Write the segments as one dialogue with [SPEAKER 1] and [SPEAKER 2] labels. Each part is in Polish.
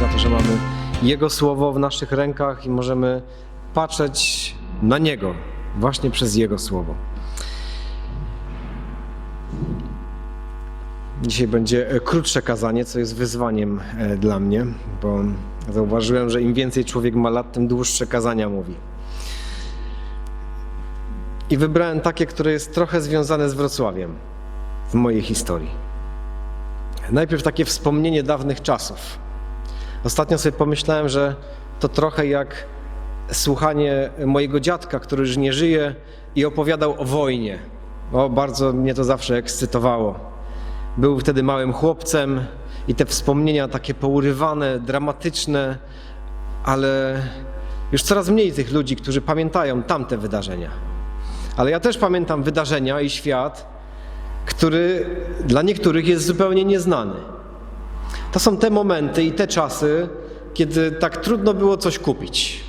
[SPEAKER 1] za to, że mamy Jego Słowo w naszych rękach i możemy patrzeć na Niego właśnie przez Jego Słowo. Dzisiaj będzie krótsze kazanie, co jest wyzwaniem e, dla mnie, bo zauważyłem, że im więcej człowiek ma lat, tym dłuższe kazania mówi. I wybrałem takie, które jest trochę związane z Wrocławiem w mojej historii. Najpierw takie wspomnienie dawnych czasów. Ostatnio sobie pomyślałem, że to trochę jak słuchanie mojego dziadka, który już nie żyje i opowiadał o wojnie. O, bardzo mnie to zawsze ekscytowało. Był wtedy małym chłopcem i te wspomnienia takie pourywane, dramatyczne, ale już coraz mniej tych ludzi, którzy pamiętają tamte wydarzenia. Ale ja też pamiętam wydarzenia i świat, który dla niektórych jest zupełnie nieznany. To są te momenty i te czasy, kiedy tak trudno było coś kupić.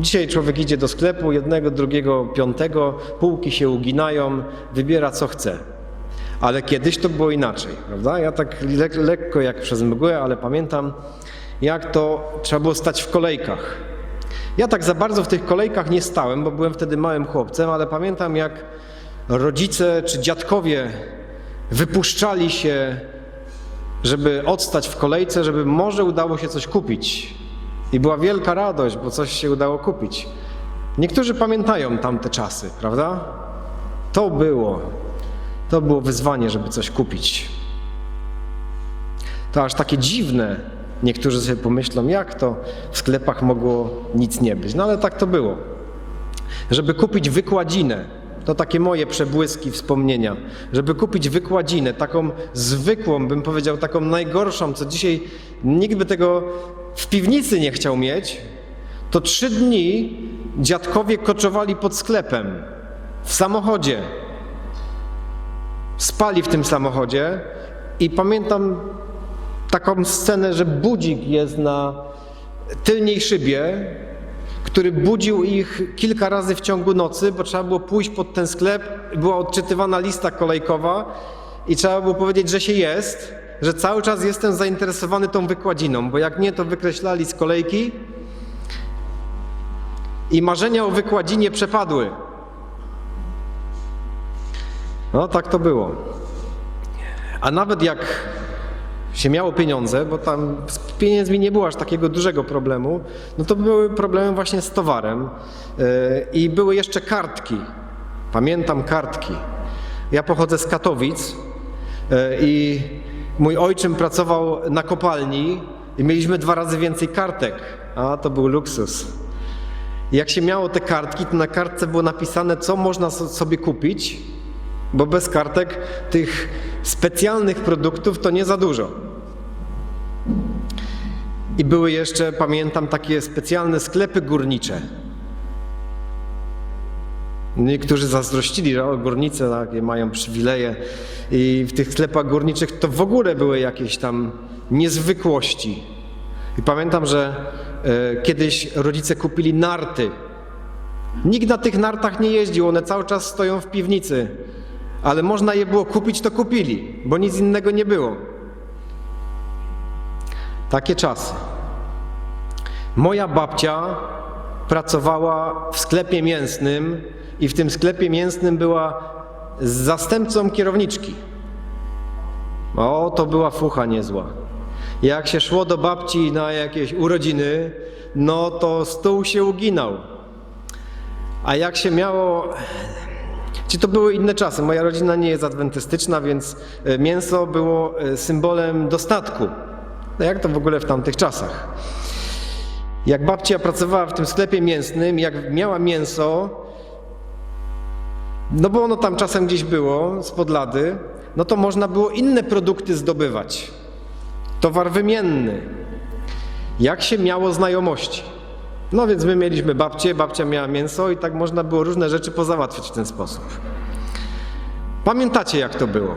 [SPEAKER 1] Dzisiaj człowiek idzie do sklepu, jednego, drugiego, piątego, półki się uginają, wybiera co chce. Ale kiedyś to było inaczej, prawda? Ja tak le lekko jak przez mgłę, ale pamiętam, jak to trzeba było stać w kolejkach. Ja tak za bardzo w tych kolejkach nie stałem, bo byłem wtedy małym chłopcem, ale pamiętam, jak rodzice czy dziadkowie wypuszczali się, żeby odstać w kolejce, żeby może udało się coś kupić. I była wielka radość, bo coś się udało kupić. Niektórzy pamiętają tamte czasy, prawda? To było, to było wyzwanie, żeby coś kupić. To aż takie dziwne. Niektórzy sobie pomyślą, jak to w sklepach mogło nic nie być. No ale tak to było. Żeby kupić wykładzinę, to takie moje przebłyski wspomnienia. Żeby kupić wykładzinę, taką zwykłą, bym powiedział, taką najgorszą, co dzisiaj nikt by tego w piwnicy nie chciał mieć, to trzy dni dziadkowie koczowali pod sklepem, w samochodzie. Spali w tym samochodzie i pamiętam taką scenę, że budzik jest na tylnej szybie, który budził ich kilka razy w ciągu nocy, bo trzeba było pójść pod ten sklep, była odczytywana lista kolejkowa i trzeba było powiedzieć, że się jest, że cały czas jestem zainteresowany tą wykładziną, bo jak nie, to wykreślali z kolejki i marzenia o wykładzinie przepadły. No tak to było. A nawet jak się miało pieniądze, bo tam z pieniędzmi nie było aż takiego dużego problemu, no to były problemy właśnie z towarem yy, i były jeszcze kartki. Pamiętam kartki. Ja pochodzę z Katowic yy, i mój ojczym pracował na kopalni i mieliśmy dwa razy więcej kartek, a to był luksus. Jak się miało te kartki, to na kartce było napisane, co można so- sobie kupić, bo bez kartek tych specjalnych produktów to nie za dużo. I były jeszcze, pamiętam, takie specjalne sklepy górnicze. Niektórzy zazdrościli, że o, górnice takie mają przywileje i w tych sklepach górniczych to w ogóle były jakieś tam niezwykłości. I pamiętam, że e, kiedyś rodzice kupili narty. Nikt na tych nartach nie jeździł, one cały czas stoją w piwnicy ale można je było kupić, to kupili, bo nic innego nie było. Takie czasy. Moja babcia pracowała w sklepie mięsnym i w tym sklepie mięsnym była zastępcą kierowniczki. O, to była fucha niezła. Jak się szło do babci na jakieś urodziny, no to stół się uginał. A jak się miało czy to były inne czasy? Moja rodzina nie jest adwentystyczna, więc e, mięso było e, symbolem dostatku. No jak to w ogóle w tamtych czasach? Jak babcia pracowała w tym sklepie mięsnym, jak miała mięso, no bo ono tam czasem gdzieś było, spod lady, no to można było inne produkty zdobywać. Towar wymienny. Jak się miało znajomości? No więc my mieliśmy babcię, babcia miała mięso i tak można było różne rzeczy pozałatwiać w ten sposób. Pamiętacie jak to było?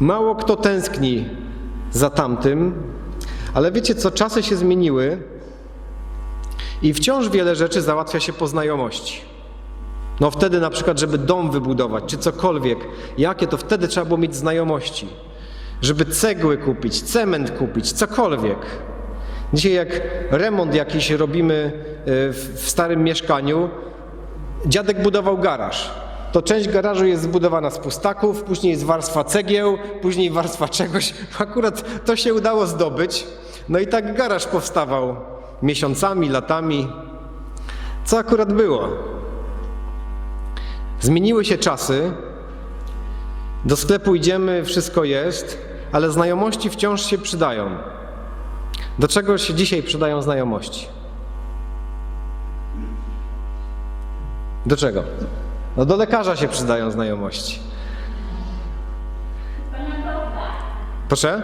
[SPEAKER 1] Mało kto tęskni za tamtym, ale wiecie co, czasy się zmieniły i wciąż wiele rzeczy załatwia się po znajomości. No wtedy na przykład, żeby dom wybudować, czy cokolwiek, jakie to wtedy trzeba było mieć znajomości. Żeby cegły kupić, cement kupić, cokolwiek. Dzisiaj jak remont jakiś robimy w w starym mieszkaniu, dziadek budował garaż. To część garażu jest zbudowana z pustaków, później jest warstwa cegieł, później warstwa czegoś. Akurat to się udało zdobyć. No i tak garaż powstawał miesiącami, latami. Co akurat było? Zmieniły się czasy. Do sklepu idziemy, wszystko jest, ale znajomości wciąż się przydają. Do czego się dzisiaj przydają znajomości? Do czego? No do lekarza się przydają znajomości. Proszę?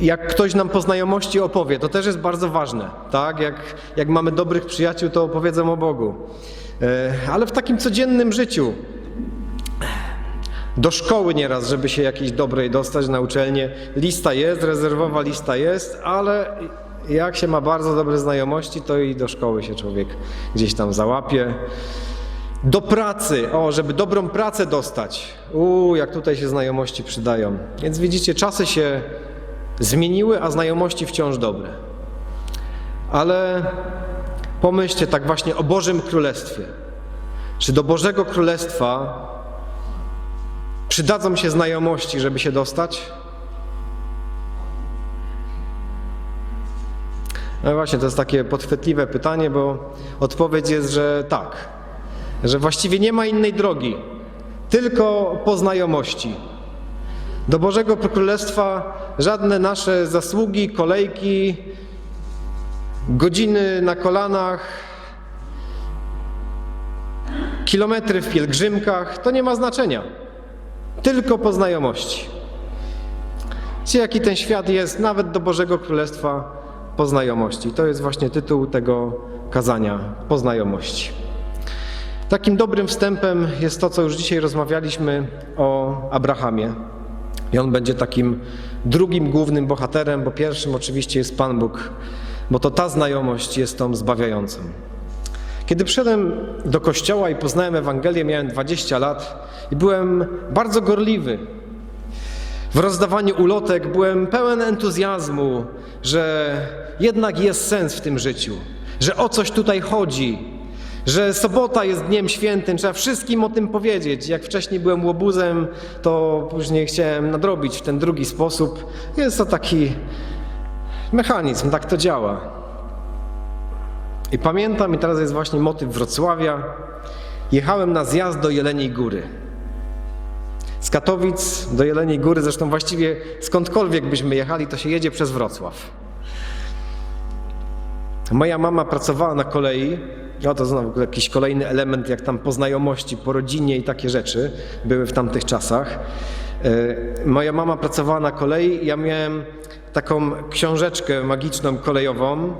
[SPEAKER 1] Jak ktoś nam po znajomości opowie, to też jest bardzo ważne, tak? Jak, jak mamy dobrych przyjaciół, to opowiedzą o Bogu. E, Ale w takim codziennym życiu, do szkoły nieraz, żeby się jakiejś dobrej dostać na uczelnię. Lista jest, rezerwowa lista jest, ale jak się ma bardzo dobre znajomości, to i do szkoły się człowiek gdzieś tam załapie. Do pracy, o, żeby dobrą pracę dostać. Uuu, jak tutaj się znajomości przydają. Więc widzicie, czasy się zmieniły, a znajomości wciąż dobre. Ale pomyślcie tak właśnie o Bożym Królestwie. Czy do Bożego Królestwa Przydadzą się znajomości, żeby się dostać? No właśnie, to jest takie podchwytliwe pytanie, bo odpowiedź jest, że tak. Że właściwie nie ma innej drogi, tylko po znajomości. Do Bożego Królestwa żadne nasze zasługi, kolejki, godziny na kolanach, kilometry w pielgrzymkach, to nie ma znaczenia tylko po znajomości. Wiecie, jaki ten świat jest, nawet do Bożego Królestwa po znajomości. To jest właśnie tytuł tego kazania, po znajomości. Takim dobrym wstępem jest to, co już dzisiaj rozmawialiśmy o Abrahamie. I on będzie takim drugim głównym bohaterem, bo pierwszym oczywiście jest Pan Bóg, bo to ta znajomość jest tą zbawiającą. Kiedy przyszedłem do kościoła i poznałem Ewangelię, miałem 20 lat i byłem bardzo gorliwy. W rozdawaniu ulotek byłem pełen entuzjazmu, że jednak jest sens w tym życiu, że o coś tutaj chodzi, że sobota jest dniem świętym, trzeba wszystkim o tym powiedzieć. Jak wcześniej byłem łobuzem, to później chciałem nadrobić w ten drugi sposób. Jest to taki mechanizm, tak to działa. I pamiętam, i teraz jest właśnie motyw Wrocławia, jechałem na zjazd do Jeleniej Góry. Z Katowic do Jeleniej Góry, zresztą właściwie skądkolwiek byśmy jechali, to się jedzie przez Wrocław. Moja mama pracowała na kolei, no to znowu jakiś kolejny element, jak tam po znajomości, po rodzinie i takie rzeczy były w tamtych czasach. E, Moja mama pracowała na kolei ja miałem taką książeczkę magiczną kolejową,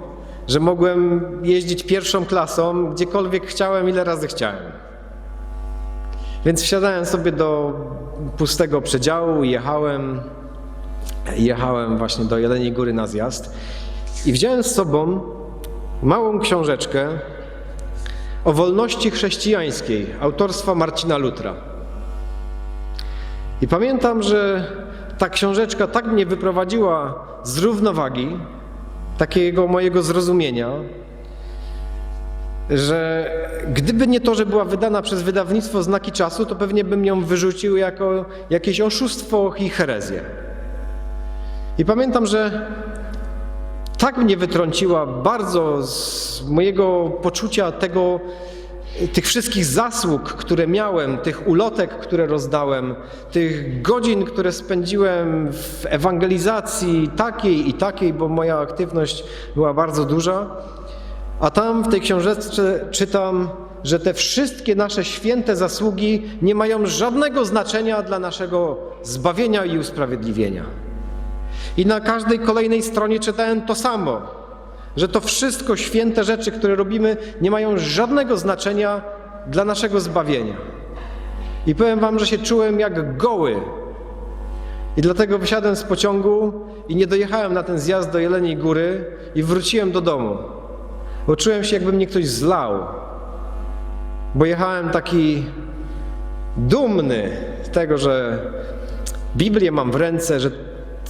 [SPEAKER 1] że mogłem jeździć pierwszą klasą gdziekolwiek chciałem, ile razy chciałem. Więc wsiadałem sobie do pustego przedziału i jechałem, jechałem właśnie do Jeleniej Góry na zjazd i wziąłem z sobą małą książeczkę o wolności chrześcijańskiej autorstwa Marcina Lutra. I pamiętam, że ta książeczka tak mnie wyprowadziła z równowagi, takiego mojego zrozumienia, że gdyby nie to, że była wydana przez wydawnictwo Znaki Czasu, to pewnie bym ją wyrzucił jako jakieś oszustwo i herezję. I pamiętam, że tak mnie wytrąciła bardzo z mojego poczucia tego, tych wszystkich zasług, które miałem, tych ulotek, które rozdałem, tych godzin, które spędziłem w ewangelizacji takiej i takiej, bo moja aktywność była bardzo duża. A tam w tej książeczce czytam, że te wszystkie nasze święte zasługi nie mają żadnego znaczenia dla naszego zbawienia i usprawiedliwienia. I na każdej kolejnej stronie czytałem to samo, że to wszystko święte rzeczy, które robimy, nie mają żadnego znaczenia dla naszego zbawienia. I powiem Wam, że się czułem jak goły. I dlatego wysiadłem z pociągu i nie dojechałem na ten zjazd do Jeleniej Góry i wróciłem do domu. Bo czułem się, jakby mnie ktoś zlał. Bo jechałem taki dumny, tego, że Biblię mam w ręce, że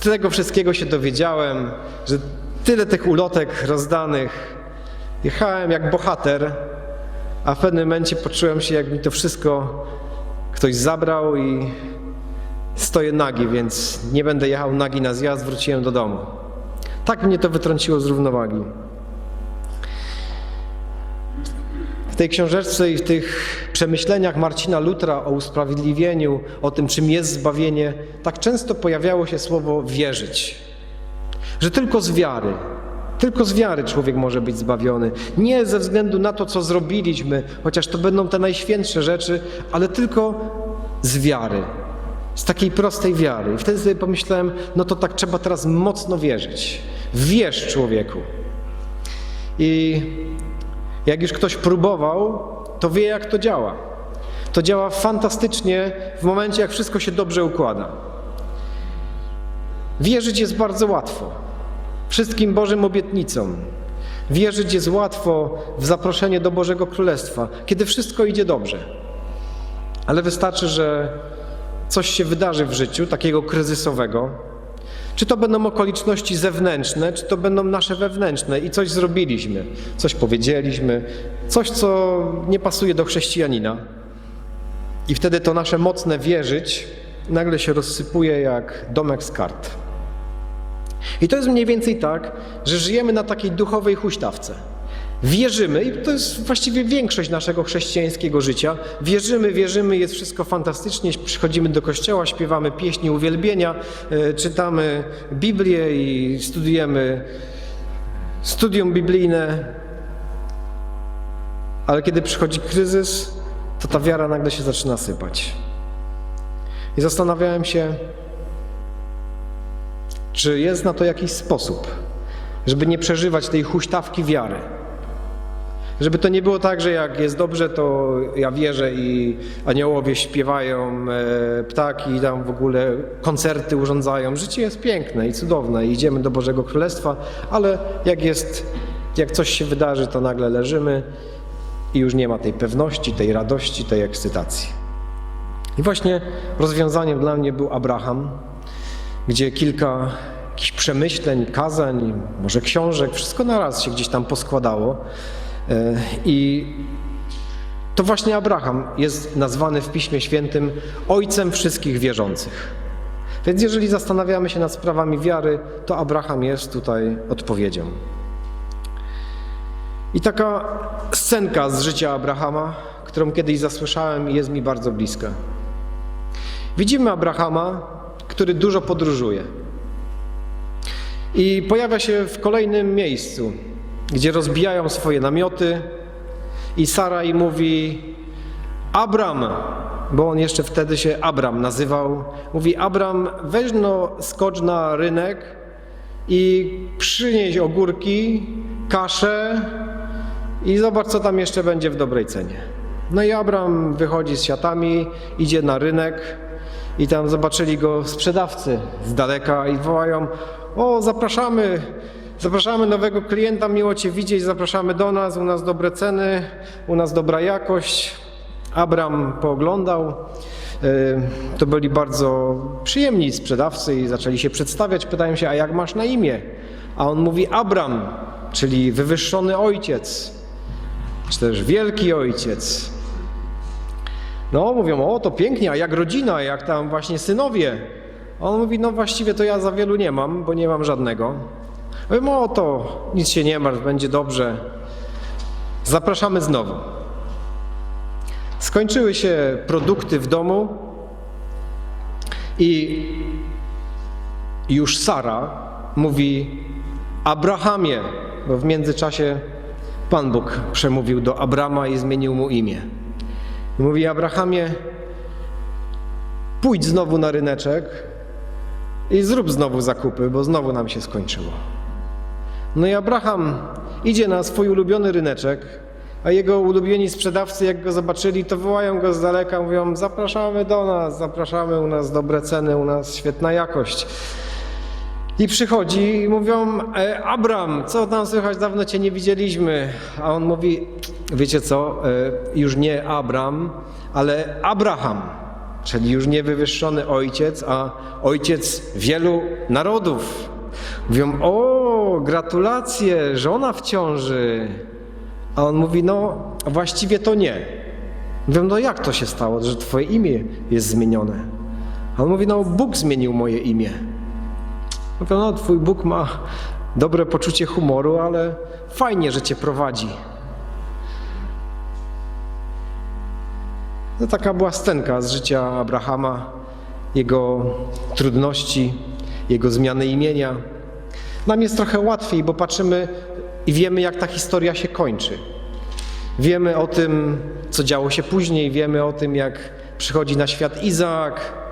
[SPEAKER 1] tego wszystkiego się dowiedziałem, że tyle tych ulotek rozdanych. Jechałem jak bohater, a w pewnym momencie poczułem się, jak mi to wszystko ktoś zabrał i stoję nagi, więc nie będę jechał nagi na zjazd, wróciłem do domu. Tak mnie to wytrąciło z równowagi. W tej książeczce i w tych przemyśleniach Marcina Lutra o usprawiedliwieniu, o tym, czym jest zbawienie, tak często pojawiało się słowo wierzyć. Że tylko z wiary, tylko z wiary człowiek może być zbawiony. Nie ze względu na to, co zrobiliśmy, chociaż to będą te najświętsze rzeczy, ale tylko z wiary. Z takiej prostej wiary. I wtedy sobie pomyślałem, no to tak trzeba teraz mocno wierzyć. Wierz człowieku. I jak już ktoś próbował, to wie, jak to działa. To działa fantastycznie w momencie, jak wszystko się dobrze układa. Wierzyć jest bardzo łatwo. Wszystkim Bożym obietnicom. Wierzyć jest łatwo w zaproszenie do Bożego Królestwa, kiedy wszystko idzie dobrze. Ale wystarczy, że coś się wydarzy w życiu, takiego kryzysowego, czy to będą okoliczności zewnętrzne, czy to będą nasze wewnętrzne i coś zrobiliśmy, coś powiedzieliśmy, coś, co nie pasuje do chrześcijanina. I wtedy to nasze mocne wierzyć nagle się rozsypuje jak domek z kart. I to jest mniej więcej tak, że żyjemy na takiej duchowej huśtawce. Wierzymy, i to jest właściwie większość naszego chrześcijańskiego życia. Wierzymy, wierzymy, jest wszystko fantastycznie. Przychodzimy do kościoła, śpiewamy pieśni uwielbienia, e, czytamy Biblię i studujemy studium biblijne. Ale kiedy przychodzi kryzys, to ta wiara nagle się zaczyna sypać. I zastanawiałem się, czy jest na to jakiś sposób, żeby nie przeżywać tej huśtawki wiary. Żeby to nie było tak, że jak jest dobrze, to ja wierzę i aniołowie śpiewają, e, ptaki tam w ogóle koncerty urządzają. Życie jest piękne i cudowne i idziemy do Bożego Królestwa, ale jak jest, jak coś się wydarzy, to nagle leżymy i już nie ma tej pewności, tej radości, tej ekscytacji. I właśnie rozwiązaniem dla mnie był Abraham, gdzie kilka jakichś przemyśleń, kazań, może książek, wszystko naraz się gdzieś tam poskładało. E, I to właśnie Abraham jest nazwany w Piśmie Świętym ojcem wszystkich wierzących. Więc jeżeli zastanawiamy się nad sprawami wiary, to Abraham jest tutaj odpowiedzią. I taka scenka z życia Abrahama, którą kiedyś zasłyszałem i jest mi bardzo bliska. Widzimy Abrahama, który dużo podróżuje. I pojawia się w kolejnym miejscu, gdzie rozbijają swoje namioty i Saraj mówi Abram, bo on jeszcze wtedy się Abram nazywał, mówi Abram weź no skocz na rynek i przynieś ogórki, kaszę i zobacz co tam jeszcze będzie w dobrej cenie. No i Abram wychodzi z siatami, idzie na rynek i tam zobaczyli go sprzedawcy z daleka i wołają o zapraszamy, Zapraszamy nowego klienta, miło Cię widzieć, zapraszamy do nas, u nas dobre ceny, u nas dobra jakość. Abram pooglądał. Y, to byli bardzo przyjemni sprzedawcy i zaczęli się przedstawiać. Pytają się, a jak masz na imię? A on mówi Abram, czyli wywyższony ojciec, czy też wielki ojciec. No, mówią, o to pięknie, a jak rodzina, jak tam właśnie synowie? A on mówi, no właściwie to ja za wielu nie mam, bo nie mam żadnego. Mówimy, o to nic się nie martw, będzie dobrze. Zapraszamy znowu. Skończyły się produkty w domu i już Sara mówi Abrahamie, bo w międzyczasie Pan Bóg przemówił do Abrama i zmienił mu imię. Mówi Abrahamie, pójdź znowu na ryneczek i zrób znowu zakupy, bo znowu nam się skończyło. No i Abraham idzie na swój ulubiony ryneczek, a jego ulubieni sprzedawcy, jak go zobaczyli, to wołają go z daleka, mówią: Zapraszamy do nas, zapraszamy, u nas dobre ceny, u nas świetna jakość. I przychodzi i mówią: e, Abram, co tam słychać, dawno cię nie widzieliśmy. A on mówi: Wiecie co, e, już nie Abram, ale Abraham. czyli już nie wywyższony ojciec, a ojciec wielu narodów. Mówią: O, gratulacje, żona w ciąży. A on mówi: No, właściwie to nie. Mówią: No, jak to się stało, że Twoje imię jest zmienione? A on mówi: No, Bóg zmienił moje imię. Mówią: No, Twój Bóg ma dobre poczucie humoru, ale fajnie, że Cię prowadzi. To taka była scenka z życia Abrahama, jego trudności, jego zmiany imienia. Nam jest trochę łatwiej, bo patrzymy i wiemy, jak ta historia się kończy. Wiemy o tym, co działo się później, wiemy o tym, jak przychodzi na świat Izaak.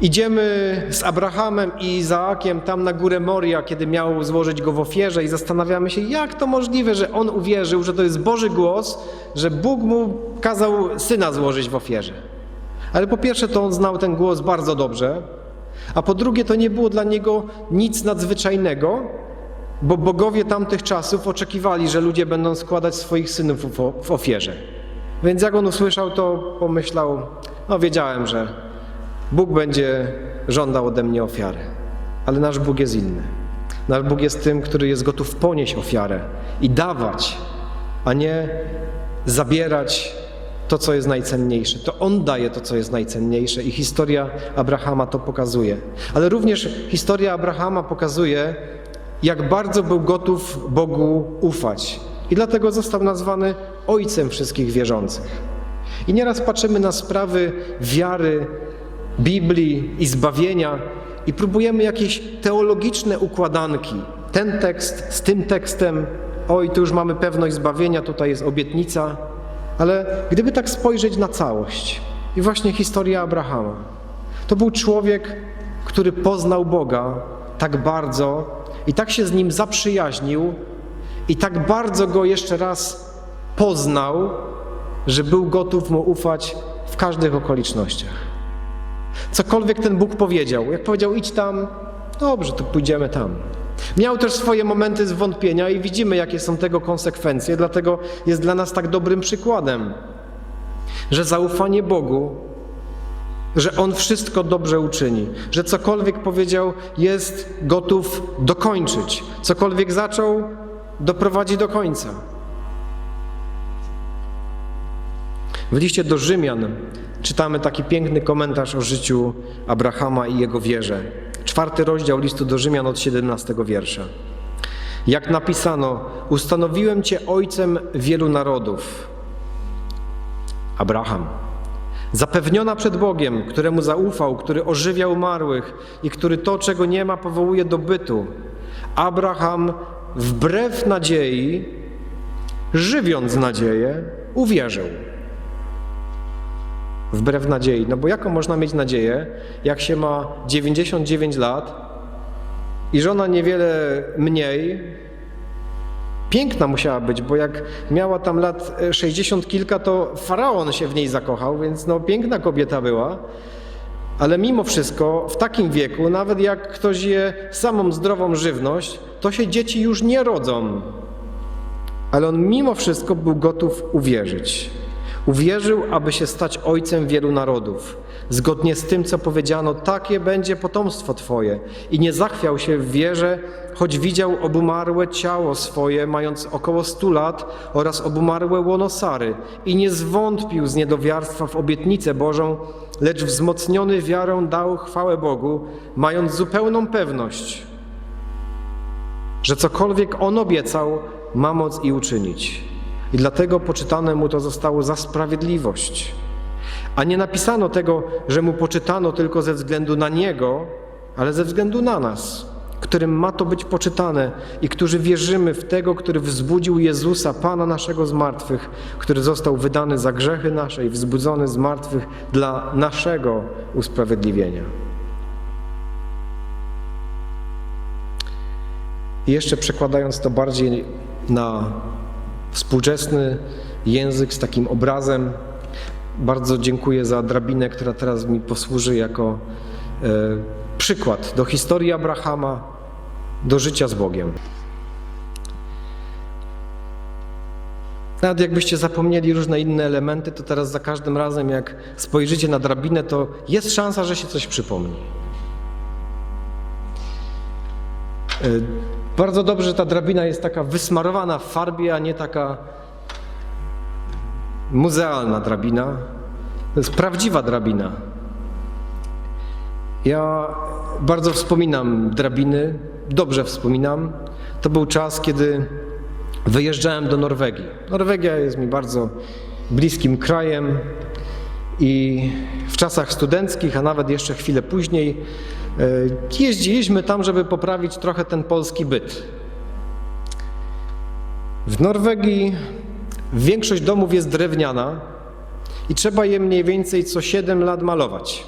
[SPEAKER 1] Idziemy z Abrahamem i Izaakiem tam na górę Moria, kiedy miał złożyć go w ofierze, i zastanawiamy się, jak to możliwe, że on uwierzył, że to jest Boży głos, że Bóg mu kazał syna złożyć w ofierze. Ale po pierwsze, to on znał ten głos bardzo dobrze, a po drugie, to nie było dla niego nic nadzwyczajnego, bo bogowie tamtych czasów oczekiwali, że ludzie będą składać swoich synów w ofierze. Więc jak on usłyszał, to pomyślał: No, wiedziałem, że Bóg będzie żądał ode mnie ofiary. Ale nasz Bóg jest inny. Nasz Bóg jest tym, który jest gotów ponieść ofiarę i dawać, a nie zabierać to, co jest najcenniejsze. To On daje to, co jest najcenniejsze i historia Abrahama to pokazuje. Ale również historia Abrahama pokazuje, jak bardzo był gotów Bogu ufać. I dlatego został nazwany Ojcem wszystkich wierzących. I nieraz patrzymy na sprawy wiary, Biblii i zbawienia i próbujemy jakieś teologiczne układanki. Ten tekst z tym tekstem, oj, tu już mamy pewność zbawienia, tutaj jest obietnica. Ale gdyby tak spojrzeć na całość i właśnie historia Abrahama, to był człowiek, który poznał Boga tak bardzo i tak się z nim zaprzyjaźnił i tak bardzo go jeszcze raz poznał, że był gotów mu ufać w każdych okolicznościach. Cokolwiek ten Bóg powiedział, jak powiedział idź tam, dobrze, to pójdziemy tam. Miał też swoje momenty zwątpienia i widzimy, jakie są tego konsekwencje, dlatego jest dla nas tak dobrym przykładem, że zaufanie Bogu, że On wszystko dobrze uczyni, że cokolwiek powiedział, jest gotów dokończyć, cokolwiek zaczął, doprowadzi do końca. W liście do Rzymian czytamy taki piękny komentarz o życiu Abrahama i jego wierze. Czwarty rozdział listu do Rzymian od 17 wiersza. Jak napisano, ustanowiłem Cię ojcem wielu narodów. Abraham. Zapewniona przed Bogiem, któremu zaufał, który ożywia umarłych i który to, czego nie ma, powołuje do bytu. Abraham wbrew nadziei, żywiąc nadzieję, uwierzył. Wbrew nadziei. No bo jaką można mieć nadzieję, jak się ma 99 lat i żona niewiele mniej? Piękna musiała być, bo jak miała tam lat 60 kilka, to faraon się w niej zakochał, więc no piękna kobieta była. Ale mimo wszystko w takim wieku, nawet jak ktoś je samą zdrową żywność, to się dzieci już nie rodzą. Ale on mimo wszystko był gotów uwierzyć. Uwierzył, aby się stać ojcem wielu narodów. Zgodnie z tym, co powiedziano, takie będzie potomstwo Twoje. I nie zachwiał się w wierze, choć widział obumarłe ciało swoje, mając około stu lat, oraz obumarłe łono Sary. I nie zwątpił z niedowiarstwa w obietnicę Bożą, lecz wzmocniony wiarą dał chwałę Bogu, mając zupełną pewność, że cokolwiek On obiecał, ma moc i uczynić. I dlatego poczytane mu to zostało za sprawiedliwość. A nie napisano tego, że mu poczytano tylko ze względu na niego, ale ze względu na nas, którym ma to być poczytane i którzy wierzymy w tego, który wzbudził Jezusa, Pana naszego z martwych, który został wydany za grzechy nasze i wzbudzony z martwych dla naszego usprawiedliwienia. I jeszcze przekładając to bardziej na współczesny język z takim obrazem. Bardzo dziękuję za drabinę, która teraz mi posłuży jako e, przykład do historii Abrahama, do życia z Bogiem. Nawet jakbyście zapomnieli różne inne elementy, to teraz za każdym razem, jak spojrzycie na drabinę, to jest szansa, że się coś przypomni. Bardzo dobrze, że ta drabina jest taka wysmarowana w farbie, a nie taka muzealna drabina. To jest prawdziwa drabina. Ja bardzo wspominam drabiny, dobrze wspominam. To był czas, kiedy wyjeżdżałem do Norwegii. Norwegia jest mi bardzo bliskim krajem i w czasach studenckich, a nawet jeszcze chwilę później, e, jeździliśmy tam, żeby poprawić trochę ten polski byt. W Norwegii większość domów jest drewniana i trzeba je mniej więcej co 7 lat malować.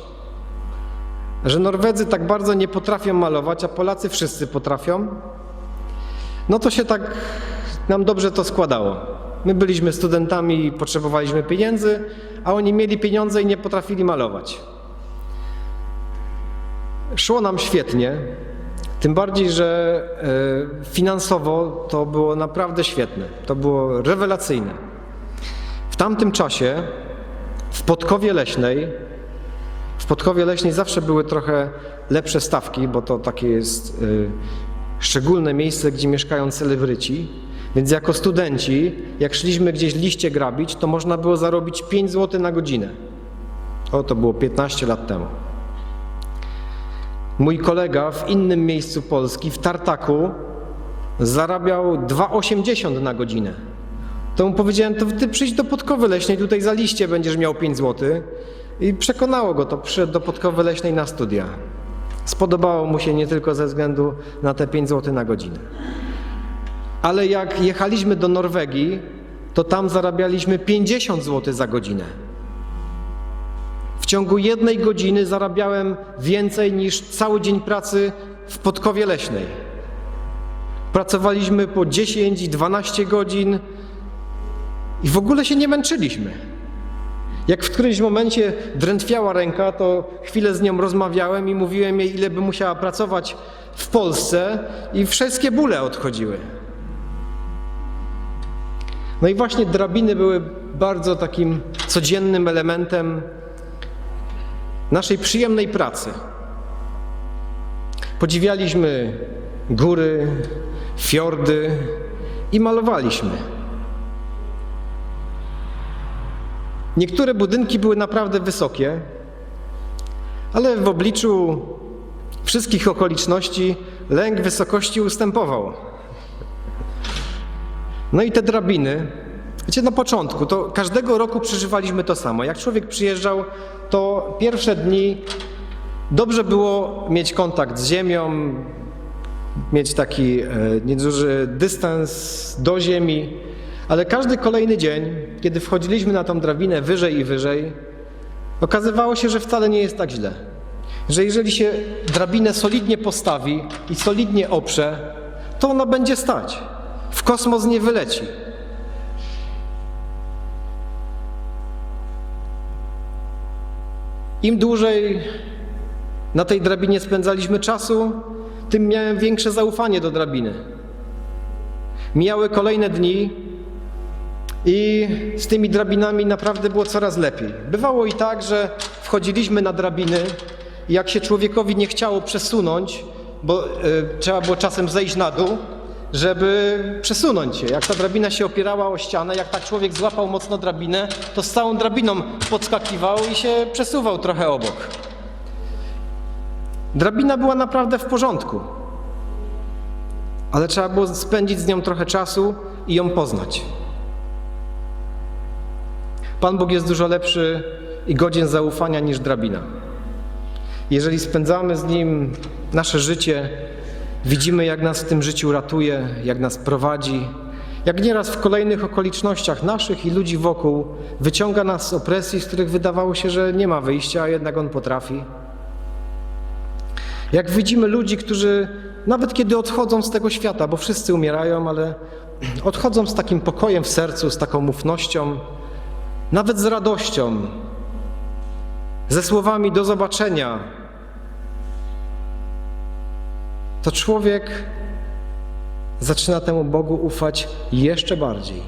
[SPEAKER 1] Że Norwedzy tak bardzo nie potrafią malować, a Polacy wszyscy potrafią, no to się tak nam dobrze to składało. My byliśmy studentami i potrzebowaliśmy pieniędzy, a oni mieli pieniądze i nie potrafili malować. Szło nam świetnie, tym bardziej, że e, finansowo to było naprawdę świetne. To było rewelacyjne. W tamtym czasie w Podkowie Leśnej, w Podkowie Leśnej zawsze były trochę lepsze stawki, bo to takie jest y, szczególne miejsce, gdzie mieszkają celebryci. Więc jako studenci, jak szliśmy gdzieś liście grabić, to można było zarobić 5 zł na godzinę. O, to było 15 lat temu. Mój kolega w innym miejscu Polski, w Tartaku, zarabiał 2,80 na godzinę. To mu powiedziałem, to ty przyjdź do Podkowy Leśnej, tutaj za liście będziesz miał 5 zł. I przekonało go to, przyszedł do Podkowy Leśnej na studia. Spodobało mu się nie tylko ze względu na te 5 zł na godzinę. Ale jak jechaliśmy do Norwegii, to tam zarabialiśmy 50 zł za godzinę. W ciągu jednej godziny zarabiałem więcej niż cały dzień pracy w Podkowie Leśnej. Pracowaliśmy po 10 i 12 godzin i w ogóle się nie męczyliśmy. Jak w którymś momencie drętwiała ręka, to chwilę z nią rozmawiałem i mówiłem jej, ile by musiała pracować w Polsce, i wszystkie bóle odchodziły. No i właśnie drabiny były bardzo takim codziennym elementem naszej przyjemnej pracy. Podziwialiśmy góry, fiordy i malowaliśmy. Niektóre budynki były naprawdę wysokie, ale w obliczu wszystkich okoliczności lęk wysokości ustępował. No i te drabiny, wiecie, na początku, to każdego roku przeżywaliśmy to samo. Jak człowiek przyjeżdżał, to pierwsze dni dobrze było mieć kontakt z ziemią, mieć taki e, nieduży dystans do ziemi, ale każdy kolejny dzień, kiedy wchodziliśmy na tą drabinę wyżej i wyżej, okazywało się, że wcale nie jest tak źle. Że jeżeli się drabinę solidnie postawi i solidnie oprze, to ona będzie stać. W kosmos nie wyleci. Im dłużej na tej drabinie spędzaliśmy czasu, tym miałem większe zaufanie do drabiny. Mijały kolejne dni i z tymi drabinami naprawdę było coraz lepiej. Bywało i tak, że wchodziliśmy na drabiny i jak się człowiekowi nie chciało przesunąć, bo y, trzeba było czasem zejść na dół, żeby przesunąć się. Jak ta drabina się opierała o ścianę, jak tak człowiek złapał mocno drabinę, to z całą drabiną podskakiwał i się przesuwał trochę obok. Drabina była naprawdę w porządku, ale trzeba było spędzić z nią trochę czasu i ją poznać. Pan Bóg jest dużo lepszy i godzien zaufania niż drabina. Jeżeli spędzamy z Nim nasze życie, widzimy, jak nas w tym życiu ratuje, jak nas prowadzi, jak nieraz w kolejnych okolicznościach naszych i ludzi wokół wyciąga nas z opresji, z których wydawało się, że nie ma wyjścia, a jednak On potrafi. Jak widzimy ludzi, którzy nawet kiedy odchodzą z tego świata, bo wszyscy umierają, ale odchodzą z takim pokojem w sercu, z taką ufnością, nawet z radością, ze słowami do zobaczenia, to człowiek zaczyna temu Bogu ufać jeszcze bardziej.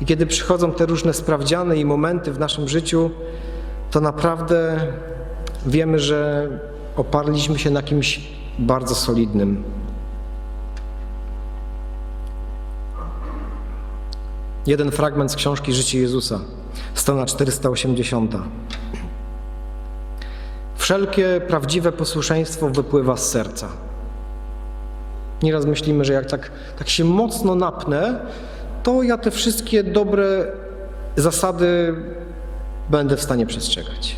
[SPEAKER 1] I kiedy przychodzą te różne sprawdziany i momenty w naszym życiu, to naprawdę wiemy, że oparliśmy się na kimś bardzo solidnym. Jeden fragment z książki Życie Jezusa, strona 480. Wszelkie prawdziwe posłuszeństwo wypływa z serca. Nieraz myślimy, że jak tak, tak się mocno napnę, to ja te wszystkie dobre zasady będę w stanie przestrzegać.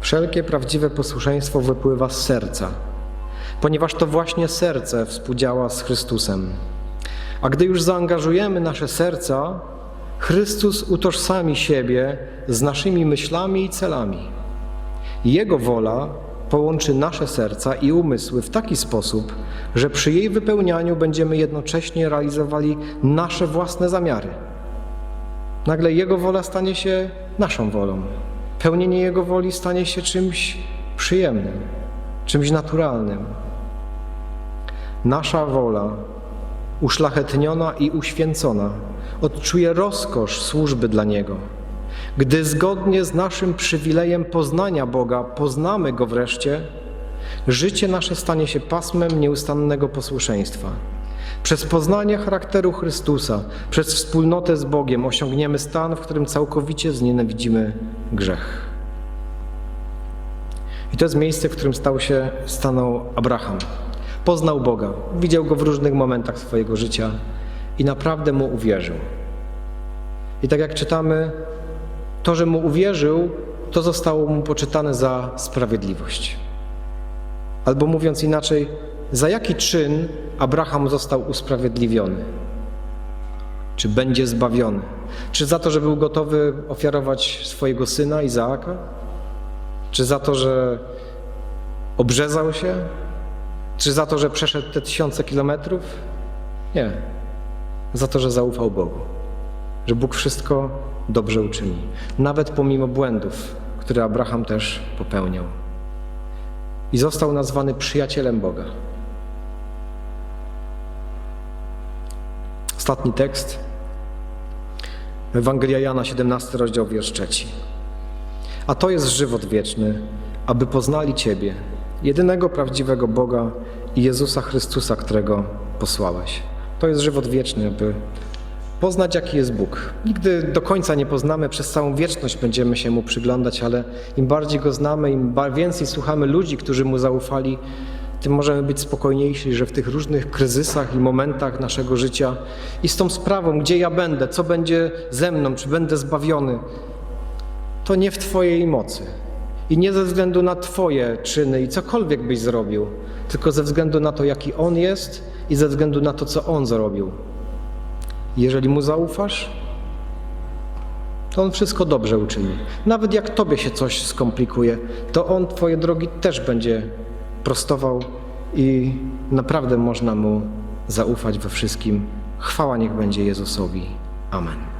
[SPEAKER 1] Wszelkie prawdziwe posłuszeństwo wypływa z serca, ponieważ to właśnie serce współdziała z Chrystusem. A gdy już zaangażujemy nasze serca, Chrystus utożsami siebie z naszymi myślami i celami. Jego wola połączy nasze serca i umysły w taki sposób, że przy jej wypełnianiu będziemy jednocześnie realizowali nasze własne zamiary. Nagle Jego wola stanie się naszą wolą. Pełnienie Jego woli stanie się czymś przyjemnym, czymś naturalnym. Nasza wola, uszlachetniona i uświęcona, odczuje rozkosz służby dla Niego. Gdy zgodnie z naszym przywilejem poznania Boga poznamy Go wreszcie, życie nasze stanie się pasmem nieustannego posłuszeństwa. Przez poznanie charakteru Chrystusa, przez wspólnotę z Bogiem osiągniemy stan, w którym całkowicie znienawidzimy grzech. I to jest miejsce, w którym stał się, stanął Abraham. Poznał Boga, widział Go w różnych momentach swojego życia i naprawdę Mu uwierzył. I tak jak czytamy, to, że Mu uwierzył, to zostało Mu poczytane za sprawiedliwość. Albo mówiąc inaczej, za jaki czyn Abraham został usprawiedliwiony? Czy będzie zbawiony? Czy za to, że był gotowy ofiarować swojego syna Izaaka? Czy za to, że obrzezał się? Czy za to, że przeszedł te tysiące kilometrów? Nie. Za to, że zaufał Bogu. Że Bóg wszystko dobrze uczyni. Nawet pomimo błędów, które Abraham też popełniał. I został nazwany przyjacielem Boga. Ostatni tekst. Ewangelia Jana, 17 rozdział, wiersz 3. A to jest żywot wieczny, aby poznali Ciebie, jedynego prawdziwego Boga i Jezusa Chrystusa, którego posłałeś. To jest żywot wieczny, aby poznać, jaki jest Bóg. Nigdy do końca nie poznamy, przez całą wieczność będziemy się Mu przyglądać, ale im bardziej Go znamy, im więcej słuchamy ludzi, którzy Mu zaufali, tym możemy być spokojniejsi, że w tych różnych kryzysach i momentach naszego życia i z tą sprawą, gdzie ja będę, co będzie ze mną, czy będę zbawiony, to nie w Twojej mocy. I nie ze względu na Twoje czyny i cokolwiek byś zrobił, tylko ze względu na to, jaki On jest i ze względu na to, co On zrobił. Jeżeli Mu zaufasz, to On wszystko dobrze uczyni. Nawet jak Tobie się coś skomplikuje, to On Twoje drogi też będzie prostował i naprawdę można Mu zaufać we wszystkim. Chwała niech będzie Jezusowi. Amen.